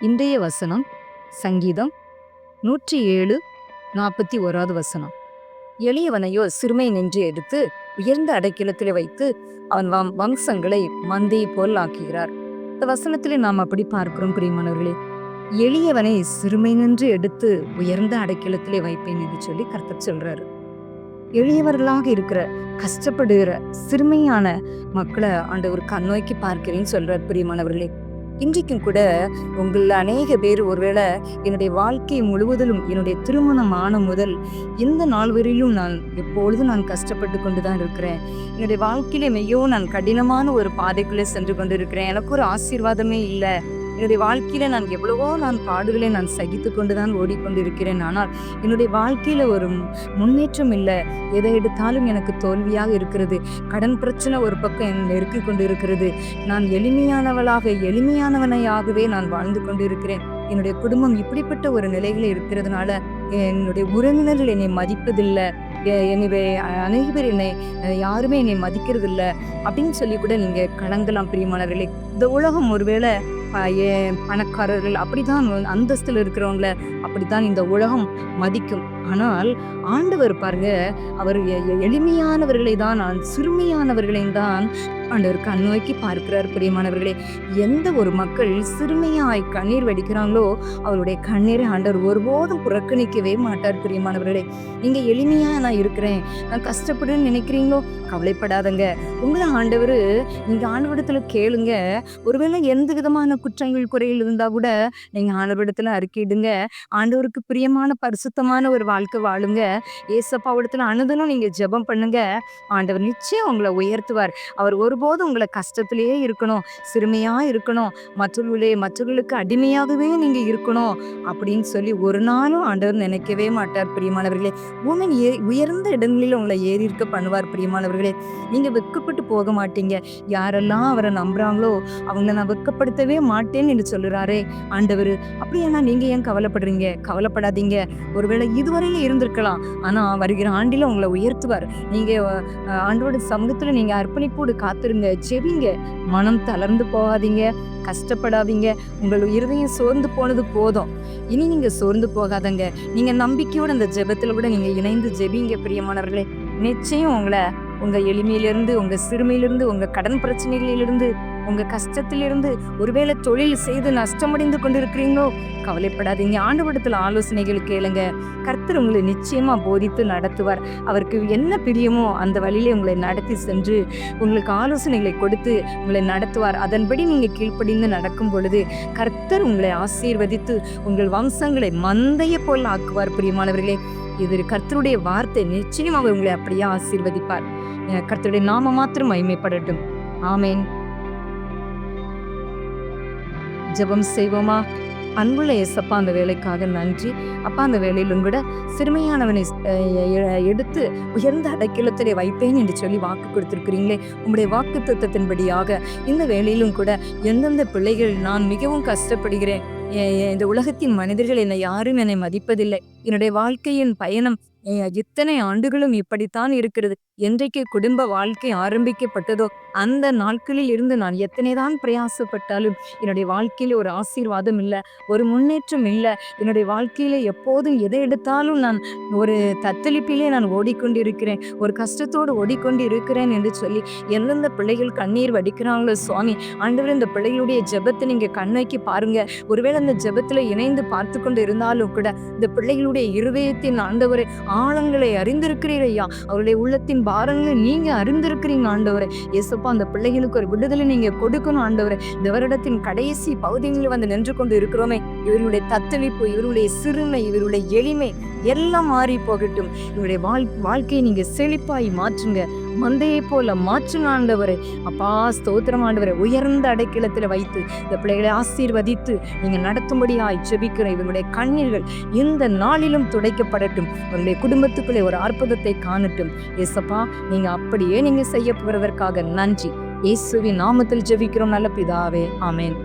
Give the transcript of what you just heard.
இன்றைய வசனம் சங்கீதம் நூற்றி ஏழு நாற்பத்தி ஓராவது வசனம். எளியவனையோ சிறுமை நின்று எடுத்து உயர்ந்த அடைக்கலத்திலே வைத்து அவன் வம் வம்சங்களை மந்தை போல் ஆக்குகிறார். இந்த வசனத்திலே நாம் அப்படி பார்க்கிறோம் பிரியமானவர்களே. எளியவனை சிறுமை நின்று எடுத்து உயர்ந்த அடைக்கலத்திலே வைப்பேன் என்று சொல்லி கர்த்தர் சொல்றாரு. எளியவர்களாக இருக்கிற கஷ்டப்படுகிற சிறுமையான மக்களை ஆண்டவர் கண்ணோக்கி பார்க்கிறேன்னு சொல்றார் பிரியமானவர்களே. இன்றைக்கும் கூட உங்கள் அநேக பேர் ஒருவேளை என்னுடைய வாழ்க்கை முழுவதிலும் என்னுடைய திருமணம் ஆன முதல் இந்த நாள் வரையிலும் நான் எப்பொழுதும் நான் கஷ்டப்பட்டு கொண்டு தான் இருக்கிறேன். என்னுடைய வாழ்க்கையில மெய்யோ நான் கடினமான ஒரு பாதைக்குள்ளே சென்று கொண்டு இருக்கிறேன் எனக்கு ஒரு ஆசீர்வாதமே இல்லை. என்னுடைய வாழ்க்கையில நான் எவ்வளவோ நான் பாடுகளை நான் சகித்து கொண்டு தான் ஓடிக்கொண்டிருக்கிறேன். ஆனால் என்னுடைய வாழ்க்கையில ஒரு முன்னேற்றம் இல்லை. எதை எடுத்தாலும் எனக்கு தோல்வியாக இருக்கிறது. கடன் பிரச்சனை ஒரு பக்கம் என் நெருக்கி கொண்டு இருக்கிறது நான் எளிமையானவளாக எளிமையானவனையாகவே நான் வாழ்ந்து கொண்டு இருக்கிறேன் என்னுடைய குடும்பம் இப்படிப்பட்ட ஒரு நிலையில இருக்கிறதுனால என்னுடைய உறவினர்கள் என்னை மதிப்பதில்லை. என்னை அநேக பேர் என்னை யாருமே என்னை மதிக்கிறது இல்லை அப்படின்னு சொல்லி கூட நீங்க கலங்கலாம் பிரியமானவர்களே. இந்த உலகம் ஒருவேளை பணக்காரர்கள் அப்படிதான் அந்தஸ்தில் இருக்கிறவங்கள அப்படித்தான் இந்த உலகம் மதிக்கும். ஆனால் ஆண்டவர் பாருங்க அவர் எளிமையானவர்களை தான் சிறுமியானவர்களையும் தான் ஆண்டவர் கண் நோக்கி பார்க்கிறார். பிரியமானவர்களே எந்த ஒரு மக்கள் சிறுமையாய் கண்ணீர் வடிக்கிறாங்களோ அவருடைய கண்ணீரை ஆண்டவர் ஒருபோதும் புறக்கணிக்கவே மாட்டார். பிரியமானவர்களே நீங்க எளிமையா நான் இருக்கிறேன். நான் கஷ்டப்படுன்னு நினைக்கிறீங்களோ? கவலைப்படாதங்க. உங்களை ஆண்டவர் நீங்க ஆண்டவரிடத்துல கேளுங்க. ஒருவேளை எந்த விதமான குற்றங்கள் குறையில் இருந்தா கூட நீங்க ஆண்டவரிடத்துல அறிக்கையிடுங்க ஆண்டவருக்கு பிரியமான பரிசுத்தமான ஒரு வாழ்க்கை வாழுங்க. ஏசப்பாவிடத்துல அனுதனும் நீங்க ஜெபம் பண்ணுங்க. ஆண்டவர் நிச்சயம் உங்களை உயர்த்துவார். அவர் ஒரு ஒருபோதும் உங்களை கஷ்டத்திலேயே இருக்கணும் சிறுமையா இருக்கணும் மற்றவர்களே மற்றவர்களுக்கு அடிமையாகவே நீங்க இருக்கணும் அப்படின்னு சொல்லி ஒரு நாளும் ஆண்டவர் நினைக்கவே மாட்டார் பிரியமானவர்களே. உமன் ஏ உயர்ந்த இடங்களில் உங்களை ஏறி இருக்க பண்ணுவார் பிரியமானவர்களே. நீங்க வெக்கப்பட்டு போக மாட்டீங்க. யாரெல்லாம் அவரை நம்புறாங்களோ அவங்கள நான் வெக்கப்படுத்தவே மாட்டேன்னு என்று சொல்லுறாரே. ஆண்டவர் அப்படியானா நீங்க ஏன் கவலைப்படுறீங்க? கவலைப்படாதீங்க. ஒருவேளை இதுவரையில இருந்திருக்கலாம். ஆனா வருகிற ஆண்டில உங்களை உயர்த்துவார். நீங்க ஆண்டோட சமூகத்துல நீங்க அர்ப்பணிப்போடு காத்துருங்க செவிங்க மனம் தளர்ந்து போகாதீங்க கஷ்டப்படாதீங்க. உங்கள் இருதயம் சோர்ந்து போனது போதும். இனி நீங்க சோர்ந்து போகாதங்க. நீங்க நம்பிக்கையோட அந்த ஜெபத்துல கூட நீங்க இணைந்து ஜெபிங்க பிரியமானவர்களே. நிச்சயம் உங்களை உங்க எளிமையிலிருந்து உங்க சிறுமையிலிருந்து உங்க கடன் பிரச்சனைகளிலிருந்து உங்க கஷ்டத்திலிருந்து ஒருவேளை தொழில் செய்து நஷ்டமடைந்து கொண்டிருக்கிறீங்களோ கவலைப்படாதீங்க. ஆண்டவடத்தில் ஆலோசனைகள் கேளுங்க. கர்த்தர் உங்களை நிச்சயமா போதித்து நடத்துவார். அவருக்கு என்ன பிரியமோ அந்த வழியிலே உங்களை நடத்தி சென்று உங்களுக்கு ஆலோசனைகளை கொடுத்து உங்களை நடத்துவார். அதன்படி நீங்க கீழ்ப்படிந்து நடக்கும் பொழுது கர்த்தர் உங்களை ஆசீர்வதித்து உங்கள் வம்சங்களை மந்தைய போல் ஆக்குவார் பிரியமானவர்களே. இது கர்த்தருடைய வார்த்தை. நிச்சயம் அவர் உங்களை அப்படியே ஆசீர்வதிப்பார். கர்த்தருடைய நாம மாத்திரம் மகிமைப்படட்டும். ஆமேன். ஜெபம் செய்வோமா? அன்புள்ள எசப்பா அந்த வேலைக்காக நன்றி. அப்பா அந்த வேலையிலும் கூட சிறுமையானவனை எடுத்து உயர்ந்த அடைக்கலத்திலே வைப்பேன் என்று சொல்லி வாக்கு கொடுத்துருக்கிறீங்களே. உங்களுடைய வாக்கு திட்டத்தின்படியாக இந்த வேலையிலும் கூட எந்தெந்த பிள்ளைகள் நான் மிகவும் கஷ்டப்படுகிறேன். இந்த உலகத்தின் மனிதர்கள் என்னை யாரும் என்னை மதிப்பதில்லை. என்னுடைய வாழ்க்கையின் பயணம் இத்தனை ஆண்டுகளும் இப்படித்தான் இருக்கிறது. என்றைக்கு குடும்ப வாழ்க்கை ஆரம்பிக்கப்பட்டதோ அந்த நாட்களில் இருந்து நான் எத்தனைதான் பிரயாசப்பட்டாலும் என்னுடைய வாழ்க்கையில ஒரு ஆசீர்வாதம் இல்லை ஒரு முன்னேற்றம் இல்லை. என்னுடைய வாழ்க்கையில எப்போதும் எதை எடுத்தாலும் நான் ஒரு தத்தளிப்பிலே நான் ஓடிக்கொண்டிருக்கிறேன் ஒரு கஷ்டத்தோடு ஓடிக்கொண்டு இருக்கிறேன் என்று சொல்லி எந்தெந்த பிள்ளைகள் கண்ணீர் வடிக்கிறாங்களோ சுவாமி ஆண்டவர் இந்த பிள்ளைகளுடைய ஜெபத்தை நீங்க கண்ணோக்கி பாருங்க. ஒருவேளை அந்த ஜெபத்துல இணைந்து பார்த்து கொண்டு இருந்தாலும் கூட இந்த பிள்ளைகளுடைய இருதயத்தின் ஆண்டவரை ஆழங்களை அறிந்திருக்கிறீர் ஐயா. அவருடைய உள்ளத்தின் பாரங்களை நீங்க அறிந்திருக்கிறீங்க ஆண்டவரை. இயேசுப்பா அந்த பிள்ளைகளுக்கு ஒரு விடுதலை நீங்க கொடுக்கணும் ஆண்டவரை. இந்த வருடத்தின் கடைசி பகுதிகளில் வந்து நின்று கொண்டு இருக்கிறோமே. இவருடைய தத்தளிப்பு இவருடைய சிறுமை இவருடைய எளிமை எல்லாம் மாறி போகட்டும். இவருடைய வாழ் வாழ்க்கையை நீங்க செழிப்பாய் மாற்றுங்க. மந்தையை போல மாற்றுங்க ஆண்டவரை. அப்பா ஸ்தோத்திரம் ஆண்டவரை. உயர்ந்த அடைக்கிளத்தில் வைத்து இந்த பிள்ளைகளை ஆசீர்வதித்து நீங்கள் நடத்தும்படியாய் ஜெபிக்கிற இவருடைய கண்ணீர்கள் இந்த நாளிலும் துடைக்கப்படட்டும். உங்களுடைய குடும்பத்துக்குள்ளே ஒரு அற்புதத்தை காணட்டும். ஏசப்பா நீங்கள் அப்படியே நீங்கள் செய்ய போகிறதற்காக நன்றி. இயேசுவின் நாமத்தில் ஜெபிக்கிறோம் நல்ல பிதாவே. ஆமேன்.